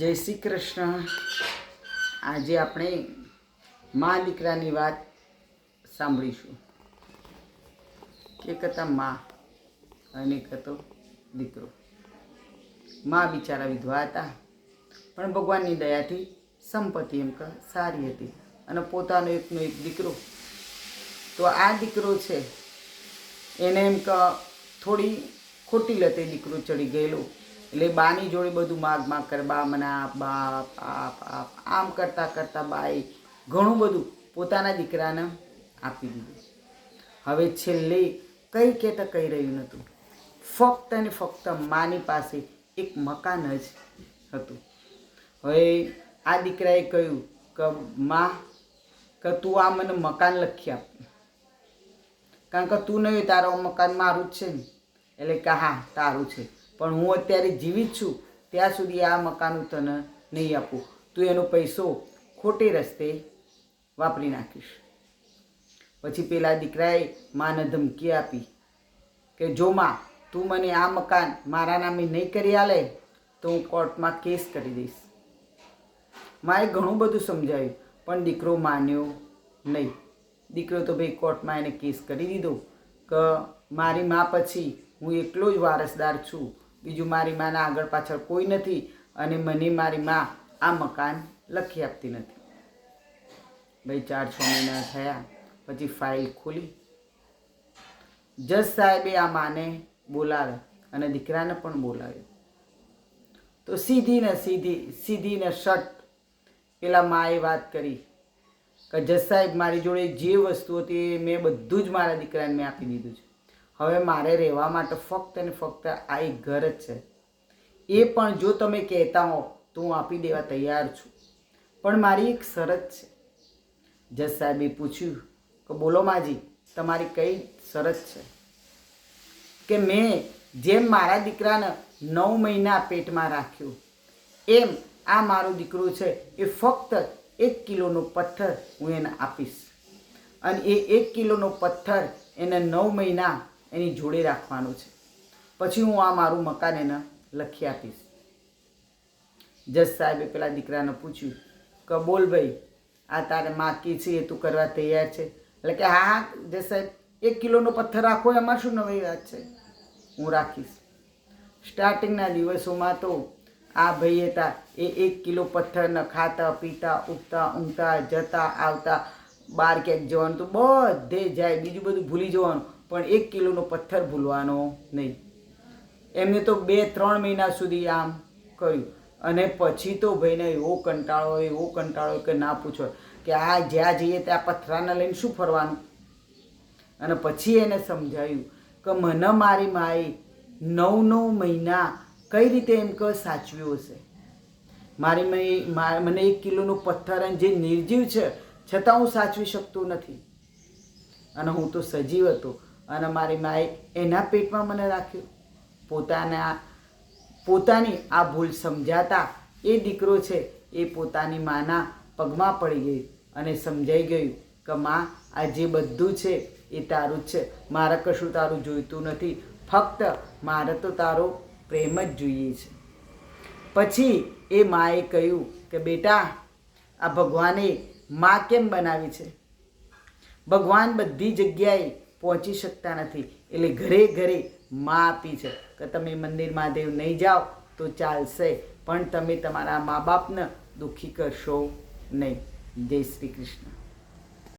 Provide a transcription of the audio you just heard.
જય શ્રી કૃષ્ણ. આજે આપણે મા દીકરાની વાત સાંભળીશું. એક હતા મા અને એક હતો દીકરો. મા બિચારા વિધવા હતા, પણ ભગવાનની દયાથી સંપત્તિ એમ કે સારી હતી અને પોતાનો એકનો એક દીકરો. તો આ દીકરો છે, એને એમ કે થોડી ખોટી લતે દીકરો ચડી ગયેલો. એટલે બાની જોડે બધું માગ માગ કરે. બા મને આપ, બાપ, આપ આપ. આમ કરતાં કરતાં બાએ ઘણું બધું પોતાના દીકરાને આપી દીધું. હવે છેલ્લે કંઈ કહેતા કહી રહ્યું નહોતું. ફક્ત ને ફક્ત માની પાસે એક મકાન જ હતું. હવે આ દીકરાએ કહ્યું કે, માં, કે તું આ મને મકાન લખી આપ. કારણ કે તું નહીં તારો મકાન મારું જ છે ને. એટલે કે હા, તારું છે. પણ હું અત્યારે જીવિત છું, ત્યાં સુધી આ મકાન હું તને નહીં આપું. તું એનો પૈસો ખોટે રસ્તે વાપરી નાખીશ. પછી પેલા દીકરાએ માને ધમકી આપી કે જો માં તું મને આ મકાન મારા નામે નહીં કરી આલે તો હું કોર્ટમાં કેસ કરી દઈશ. માએ ઘણું બધું સમજાવ્યું, પણ દીકરો માન્યો નહીં. દીકરો તો ભાઈ કોર્ટમાં એને કેસ કરી દીધો કે, મારી મા પછી હું એકલો જ વારસદાર છું. બીજું મારી માના આગળ પાછળ કોઈ નથી અને મને મારી મા આ મકાન લખી આપતી નથી. ભાઈ, ચાર છ મહિના થયા, પછી ફાઇલ ખોલી. જજ સાહેબે આ માને બોલાવે અને દીકરાને પણ બોલાવ્યો. તો સીધી ને સીધી સીધી ને શટ પેલા માએ વાત કરી કે જજ સાહેબ મારી જોડે જે વસ્તુ હતી મેં બધું જ મારા દીકરાને મેં આપી દીધું છે. હવે મારે રહેવા માટે ફક્ત ને ફક્ત આ એક ઘર જ છે. એ પણ જો તમે કહેતા હો, તો હું આપી દેવા તૈયાર છું. પણ મારી એક શરત છે. જજ સાહેબે પૂછ્યું કે બોલો માજી, તમારી કઈ શરત છે? કે મેં જેમ મારા દીકરાને નવ મહિના પેટમાં રાખ્યું, એમ આ મારો દીકરો છે એ ફક્ત એક કિલોનો પથ્થર હું એને આપીશ. અને એ એક કિલોનો પથ્થર એને નવ મહિના એની જોડે રાખવાનું છે. પછી હું આ મારું મકાન એને લખી આપીશ. જજ સાહેબે પેલા દીકરાને પૂછ્યું કે બોલ ભાઈ, આ તારે માકી છે, એ તું કરવા તૈયાર છે? એટલે કે હા હા સાહેબ, એક કિલોનો પથ્થર રાખો, એમાં શું નવી વાત છે? હું રાખીશ. સ્ટાર્ટિંગના દિવસોમાં તો આ ભાઈ હતા, એ એક કિલો પથ્થરને ખાતા, પીતા ઉઠતા ઊંઘતા, જતા, આવતા બહાર ક્યાંક જવાનું તો બધે જાય, બીજું બધું ભૂલી જવાનું. પણ એક કિલોનો પથ્થર ભૂલવાનો નહીં. એમને તો બે, ત્રણ મહિના સુધી આમ કર્યું. અને પછી તો ભાઈને એવો કંટાળો એવો કંટાળો કે ના પૂછો કે આ જ્યાં જઈએ ત્યાં પથરાને લઈને શું ફરવાનું? અને પછી એને સમજાયું કે મને મારી માએ નવ નવ મહિના કઈ રીતે એમ કે સાચવ્યું હશે? મારી મઈ- મા- મને એક કિલોનો પથ્થર અને જે નિર્જીવ છે, છતાં હું સાચવી શકતો નથી. અને હું તો સજીવ હતો. અને મારી માએ એના પેટમાં મને રાખ્યો. પોતાના પોતાની આ ભૂલ સમજાતા એ દીકરો છે એ પોતાની માના પગમાં પડી ગઈ અને સમજાઈ ગયું કે માં, આ જે બધું છે એ તારું જ છે. મારે કશું તારું જોઈતું નથી. ફક્ત મારે તો તારો પ્રેમ જ જોઈએ છે. પછી એ માએ કહ્યું કે બેટા, આ ભગવાને માં કેમ બનાવી છે? ભગવાન બધી જગ્યાએ પહોંચી શકતા નથી. એટલે ઘરે ઘરે મા આપી છે કે તમે મંદિર મહાદેવ નહીં જાઓ તો ચાલશે, પણ તમે તમારા મા બાપને દુઃખી કરશો નહીં. જય શ્રી કૃષ્ણ.